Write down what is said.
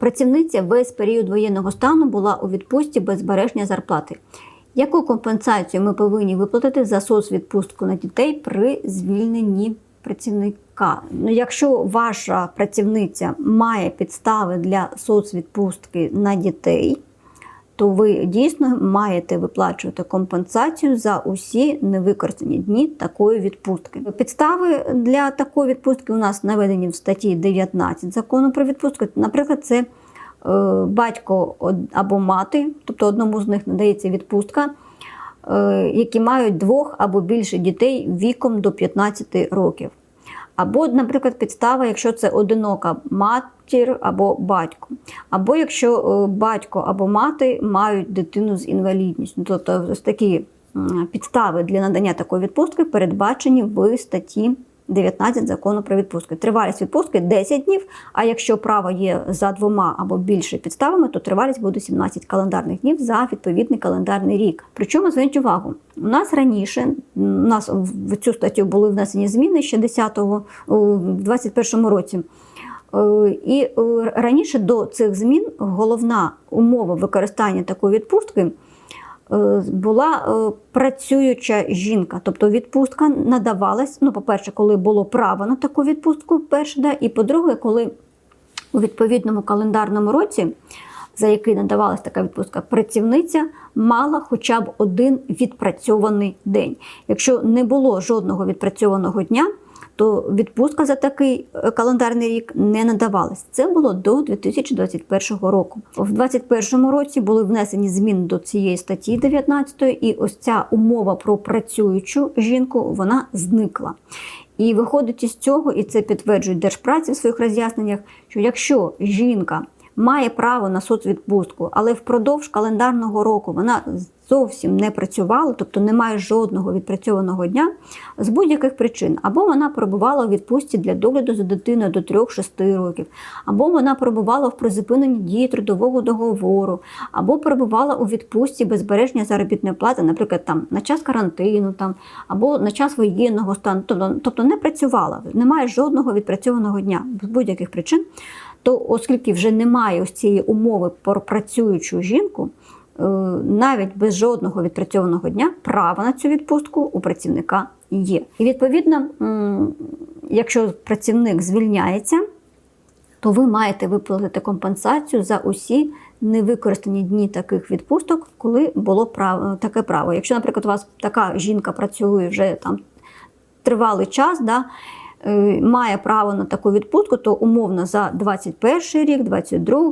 Працівниця весь період воєнного стану була у відпустці без збереження зарплати. Яку компенсацію ми повинні виплатити за соцвідпустку на дітей при звільненні працівника? Ну, якщо ваша працівниця має підстави для соцвідпустки на дітей, то ви дійсно маєте виплачувати компенсацію за усі невикористані дні такої відпустки. Підстави для такої відпустки у нас наведені в статті 19 закону про відпустку. Наприклад, це е, батько або мати, тобто одному з них надається відпустка, е, які мають двох або більше дітей віком до 15 років. Або, наприклад, підстава, якщо це одинока матір або батько. Або якщо е, батько або мати мають дитину з інвалідністю. Тобто ось такі підстави для надання такої відпустки передбачені в статті 19 закону про відпустки. Тривалість відпустки 10 днів, а якщо право є за двома або більше підставами, то тривалість буде 17 календарних днів за відповідний календарний рік. Причому зверніть увагу, у нас раніше у нас в цю статтю були внесені зміни ще 10-го, у 21 році. Е, І е, раніше до цих змін головна умова використання такої відпустки була е, працююча жінка. Тобто відпустка надавалась, ну, по-перше, коли було право на таку відпустку, перше, да, і по-друге, коли у відповідному календарному році, за який надавалась така відпустка, працівниця мала хоча б один відпрацьований день. Якщо не було жодного відпрацьованого дня, то відпустка за такий е, календарний рік не надавалась. Це було до 2021 року. В 2021 році були внесені зміни до цієї статті 19, і ось ця умова про працюючу жінку вона зникла. І виходить із цього, і це підтверджують держпраці в своїх роз'ясненнях, що якщо жінка має право на соцвідпустку, але впродовж календарного року вона зовсім не працювала, тобто не має жодного відпрацьованого дня з будь-яких причин, або вона перебувала у відпустці для догляду за дитиною до 3-6 років, або вона перебувала в призупиненні дії трудового договору, або перебувала у відпустці без збереження заробітної плати, наприклад, там на час карантину, там або на час воєнного стану, тобто, тобто не працювала, немає жодного відпрацьованого дня з будь-яких причин. То, оскільки вже немає ось цієї умови про працюючу жінку, е, навіть без жодного відпрацьованого дня право на цю відпустку у працівника є. І відповідно, якщо працівник звільняється, то ви маєте виплатити компенсацію за усі невикористані дні таких відпусток, коли було право, таке право. Якщо, наприклад, у вас така жінка працює вже там тривалий час, да, має право на таку відпустку, то умовно за 21 рік, 22